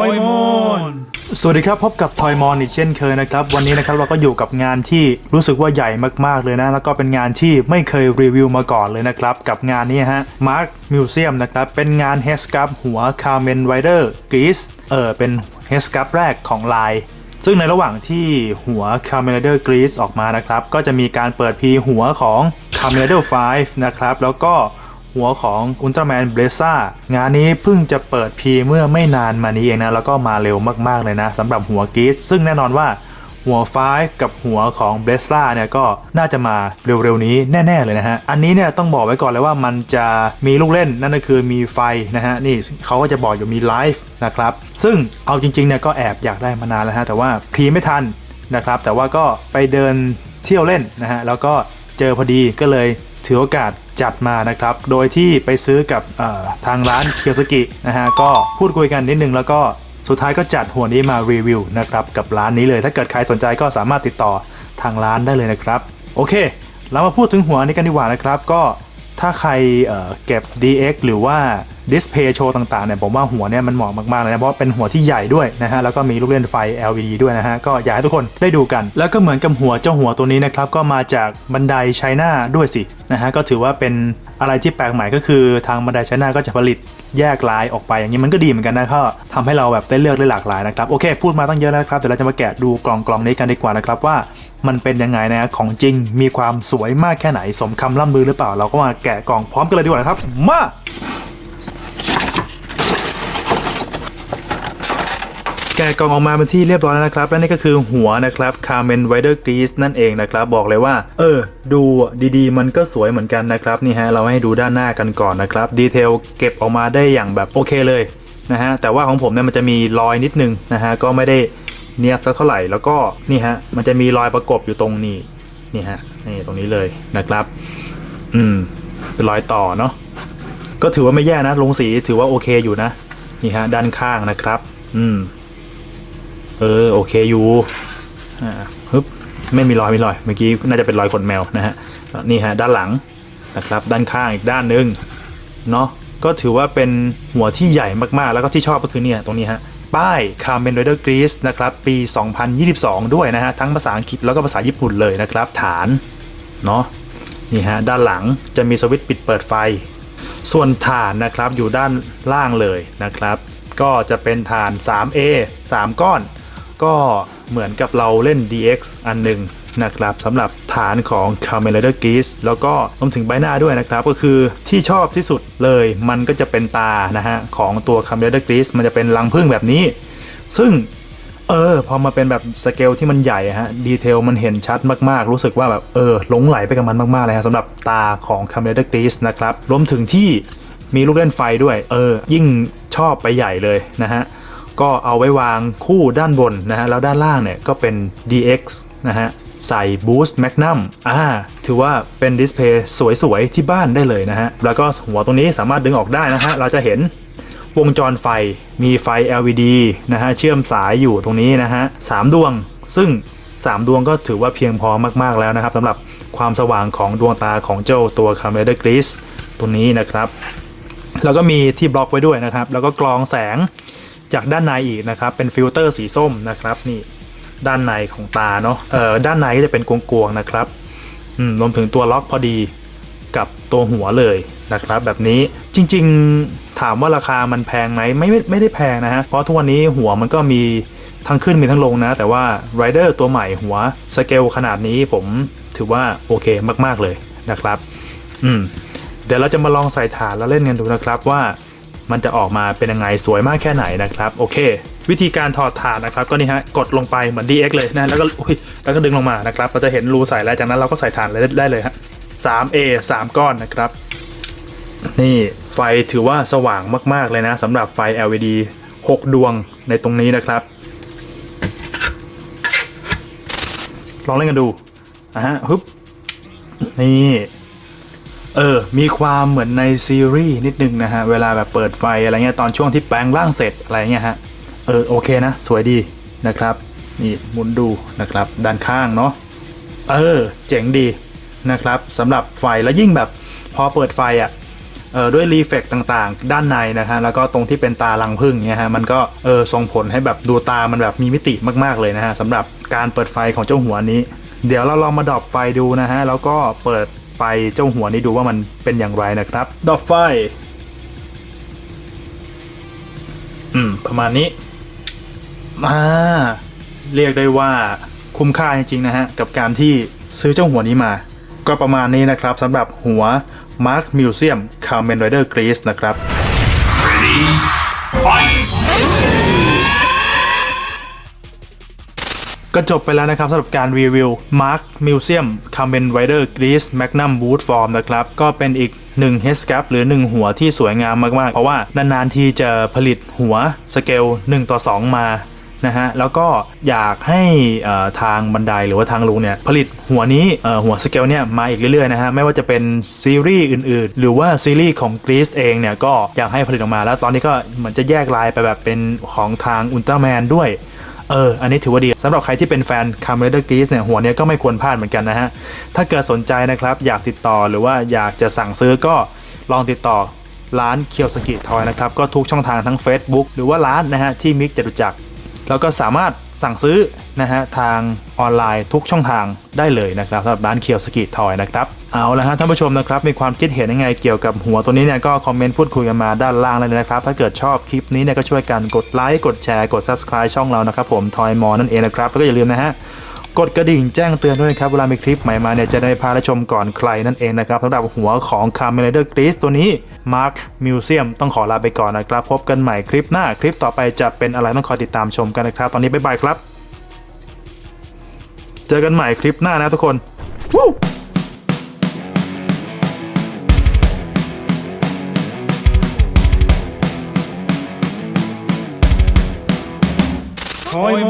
อยมอนสวัสดีครับพบกับทอยมอนอีกเช่นเคยนะครับ วันนี้นะครับเราก็อยู่กับงานที่รู้สึกว่าใหญ่มากๆเลยนะ แล้วก็เป็นงานที่ไม่เคยรีวิวมาก่อนเลยนะครับ กับงานนี้ฮะมาร์คมิวเซียมนะครับ เป็นงานเฮสกับหัวคาร์เมนไรเดอร์กรีซเออเป็นเฮสกับแรกของไลน์ซึ่งในระหว่างที่หัว c a m e r a d e r Grease ออกมานะครับ ก็จะมีการเปิดพีหัวของ c a m e r a d e r 5 นะครับ แล้วก็ หัวของ Ultraman b l a z a งานนี้เพิ่งจะเปิดพีเมื่อไม่นานมานี้เองนะ แล้วก็มาเร็วมากๆเลยนะสำหรับหัว Grease ซึ่งแน่นอนว่าหัว 5 กับหัวของ b l a z a เนี่ยก็น่าจะมาเร็วๆนี้แน่ ๆ เลยนะฮะ อันนี้เนี่ยต้องบอกไว้ก่อนเลยว่ามันจะมีลูกเล่นนั่นก็คือมีไฟนะฮะ นี่เขาก็จะบอกอยู่มีไลฟ์นะครับ ซึ่งเอาจริงๆเนี่ยก็แอบอยากได้มานานแล้วฮะ แต่ว่าพรีไม่ทันนะครับ แต่ว่าก็ไปเดินเที่ยวเล่นนะฮะ แล้วก็เจอพอดีก็เลย ถือโอกาสจัดมานะครับ โดยที่ไปซื้อกับทางร้านเคียวสกินะฮะ ก็พูดคุยกันนิดนึงแล้วก็สุดท้ายก็จัดหัวนี้มารีวิวนะครับกับร้านนี้เลย ถ้าเกิดใครสนใจก็สามารถติดต่อทางร้านได้เลยนะครับ โอเค เรามาพูดถึงหัวนี้กันดีกว่านะครับ ก็ถ้าใครเเก็บ DX หรือว่า Display Show ต่างๆเนี่ยผมว่าหัวเนี่ยมันเหมาะมากๆเลยนะเพราะเป็นหัวที่ใหญ่ด้วยนะฮะแล้วก็มีลูกเล่นไฟ LED ด้วยนะฮะก็อยากให้ทุกคนได้ดูกัน แล้วก็เหมือนกับหัวเจ้าหัวตัวนี้นะครับก็มาจากบันไดไชน่าด้วยสินะฮะก็ถือว่าเป็นอะไรที่แปลกใหม่ก็คือทางบันไดไชน่าก็จะผลิตแยกลายออกไปอย่างนี้มันก็ดีเหมือนกันนะก็ทำให้เราแบบได้เลือกได้หลากหลายนะครับโอเค พูดมาตั้งเยอะแล้วครับเดี๋ยวเราจะมาแกะดูกล่องกล่องนี้กันดีกว่านะครับว่ามันเป็นยังไงนะของจริงมีความสวยมากแค่ไหนสมคำล่ำลือหรือเปล่า เราก็มาแกะกล่องพร้อมกันเลยดีกว่านะครับมา แกะกล่องออกมาเป็นที่เรียบร้อยแล้วนะครับ และนี่ก็คือหัวนะครับ Carmen Rider Grease นั่นเองนะครับ บอกเลยว่า เออ ดูดีๆ มันก็สวยเหมือนกันนะครับ นี่ฮะ เราให้ดูด้านหน้ากันก่อนนะครับ ดีเทลเก็บออกมาได้อย่างแบบโอเคเลยนะฮะ แต่ว่าของผมเนี่ยมันจะมีรอยนิดนึงนะฮะ ก็ไม่ได้เนียบสักเท่าไหร่ แล้วก็นี่ฮะ มันจะมีรอยประกบอยู่ตรงนี้ นี่ฮะ นี่ตรงนี้เลยนะครับ อืม เป็นรอยต่อเนาะ ก็ถือว่าไม่แย่นะลงสีถือว่าโอเคอยู่นะ นี่ฮะด้านข้างนะครับ อืม เออโอเคอยู่ อ่าฮึบไม่มีรอยไม่รอย เมื่อกี้น่าจะเป็นรอยขนแมวนะฮะ นี่ฮะด้านหลังนะครับ ด้านข้างอีกด้านหนึงเนาะก็ถือว่าเป็นหัวที่ใหญ่มากๆ แล้วก็ที่ชอบก็คือเนี่ยตรงนี้ฮะ ป้าย Carmen Rider Grease นะครับ ปี 2022 ด้วยนะฮะ ทั้งภาษาอังกฤษแล้วก็ภาษาญี่ปุ่นเลยนะครับ ฐาน เนาะนี่ฮะ ด้านหลังจะมีสวิตช์ปิดเปิดไฟ ส่วนฐานนะครับอยู่ด้านล่างเลยนะครับ ก็จะเป็นฐาน 3A 3 ก้อน ก็เหมือนกับเราเล่น DX อันหนึ่งนะครับสำหรับฐานของ c a m e r a d e r Grease แล้วก็รวมถึงใบหน้าด้วยนะครับ ก็คือที่ชอบที่สุดเลยมันก็จะเป็นตานะฮะของตัว c a m e r a d e r Grease มันจะเป็นรังผึ้งแบบนี้ ซึ่ง เออ พอมาเป็นแบบสเกลที่มันใหญ่ฮะ ดีเทลมันเห็นชัดมาก ๆ รู้สึกว่าแบบเออหลงไหลไปกับมันมาก ๆ เลยฮะสำหรับตาของ c a m e r a d e r Grease นะครับ รวมถึงที่มีลูกเล่นไฟด้วย เออ ยิ่งชอบไปใหญ่เลยนะฮะ ก็เอาไว้วางคู่ด้านบนนะฮะ แล้วด้านล่างเนี่ยก็เป็น DX นะฮะ ใส่ Boost Magnum อ่า ถือว่าเป็นดิสเพย์สวย ๆ ที่บ้านได้เลยนะฮะ แล้วก็หัวตรงนี้สามารถดึงออกได้นะฮะ เราจะเห็น วงจรไฟมีไฟ LED นะฮะเชื่อมสายอยู่ตรงนี้นะฮะสามดวง ซึ่ง 3 ดวงก็ถือว่าเพียงพอมากๆแล้วนะครับสำหรับความสว่างของดวงตาของเจ้าตัว c a m e r a d e r Grease ตัวนี้นะครับแล้วก็มีที่บล็อกไว้ด้วยนะครับ แล้วก็กรองแสงจากด้านในอีกนะครับ เป็นฟิลเตอร์สีส้มนะครับนี่ด้านในของตาเนาะเอ่อด้านในก็จะเป็นกวงๆนะครับอืมรวมถึงตัวล็อกพอดีกับตัวหัวเลยนะครับ แบบนี้จริง ๆ ถามว่าราคามันแพงไหมไม่ไม่ไม่ได้แพงนะฮะเพราะทุกวันนี้หัวมันก็มีทั้งขึ้นมีทั้งลงนะ แต่ว่าไรเดอร์ตัวใหม่หัวสเกลขนาดนี้ผมถือว่าโอเคมาก ๆ เลยนะครับ อืม เดี๋ยวเราจะมาลองใส่ฐานแล้วเล่นกันดูนะครับว่ามันจะออกมาเป็นยังไงสวยมากแค่ไหนนะครับ โอเค วิธีการถอดฐานนะครับ ก็นี่ฮะกดลงไปเหมือน DX เลยนะแล้วก็อุ๊ยแล้วก็ดึงลงมานะครับ เราจะเห็นรูใส่แล้วจากนั้นเราก็ใส่ฐานได้เลยฮะ 3A 3 ก้อนนะครับ นี่ไฟถือว่าสว่างมาก ๆ เลยนะสำหรับไฟ LED 6 ดวงในตรงนี้นะครับ ลองเล่นกันดูอะฮะฮึบนี่เออ มีความเหมือนในซีรีส์นิดนึงนะฮะ เวลาแบบเปิดไฟอะไรเงี้ยตอนช่วงที่แปลงร่างเสร็จอะไรเงี้ยฮะ เออ โอเคนะ สวยดีนะครับ นี่หมุนดูนะครับ ด้านข้างเนาะ เออ เจ๋งดีนะครับสำหรับไฟแล้วยิ่งแบบ พอเปิดไฟอะ่ะ เออด้วยรีเฟกต่างๆ ด้านในนะฮะแล้วก็ตรงที่เป็นตาลังพึ่งเนี่ยฮะมันก็เออส่งผลให้แบบดูตามันแบบมีมิติมากๆเลยนะฮะสำหรับการเปิดไฟของเจ้าหัวนี้ เดี๋ยวเราลองมาดอปไฟดูนะฮะแล้วก็เปิดไฟเจ้าหัวนี้ดูว่ามันเป็นอย่างไรนะครับ ดอปไฟ อืม ประมาณนี้อ่าเรียกได้ว่าคุ้มค่าจริงๆนะฮะกับการที่ซื้อเจ้าหัวนี้มา ก็ประมาณนี้นะครับสำหรับหัว Mark Museum Kamen Rider Grease นะครับ Fight! ก็จบไปแล้วนะครับสำหรับการรีวิว Mark Museum Kamen Rider Grease Magnum Boot Form นะครับ ก็เป็นอีกหนึ่ง head scap หรือ 1 หัวที่สวยงามมาก ๆ เพราะว่านาน ๆ ทีจะผลิตหัวสเกล 1 ต่อ 2 มา นะฮะแล้วก็อยากให้ทางบันไดหรือว่าทางลุงเนี่ยผลิตหัวนี้หัวสเกลเนี่ยมาอีกเรื่อยๆนะฮะไม่ว่าจะเป็นซีรีส์อื่นๆ หรือว่าซีรีส์ของ Grease เองเนี่ยก็อยากให้ผลิตออกมาแล้วตอนนี้ก็เหมือนจะแยกลายไปแบบเป็นของทางอุลตร้าแมนด้วยเออ อันนี้ถือว่าดีสำหรับใครที่เป็นแฟน c a m e r a Grease เนี่ยหัวเนี้ยก็ไม่ควรพลาดเหมือนกันนะฮะ ถ้าเกิดสนใจนะครับ อยากติดต่อหรือว่าอยากจะสั่งซื้อก็ลองติดต่อร้านเคียวสกิทอยนะครับ ก็ทุกช่องทางทั้ง Facebook หรือว่าร้านนะฮะที่มิกจตุจักร แล้วก็สามารถสั่งซื้อนะฮะทางออนไลน์ทุกช่องทางได้เลยนะครับสำหรับร้านเคียวสกีทอยนะครับเอาละฮะท่านผู้ชมนะครับมีความคิดเห็นยังไงเกี่ยวกับหัวตัวนี้เนี่ยก็คอมเมนต์พูดคุยกันมาด้านล่างเลยนะครับ ถ้าเกิดชอบคลิปนี้เนี่ยก็ช่วยกันกดไลค์กดแชร์กด subscribe ช่องเรานะครับผมทอยมอนั่นเองนะครับแล้วก็อย่าลืมนะฮะ กดกระดิ่งแจ้งเตือนด้วยนะครับเวลามีคลิปใหม่มาเนี่ยจะได้พาและชมก่อนใครนั่นเองนะครับสำหรับหัวของ c a m e r a d e r Grease ตัวนี้ Mark Museum ต้องขอลาไปก่อนนะครับ พบกันใหม่คลิปหน้าคลิปต่อไปจะเป็นอะไรต้องคอยติดตามชมกันนะครับ ตอนนี้บ๊ายบายครับ เจอกันใหม่คลิปหน้านะทุกคนวู้ Toy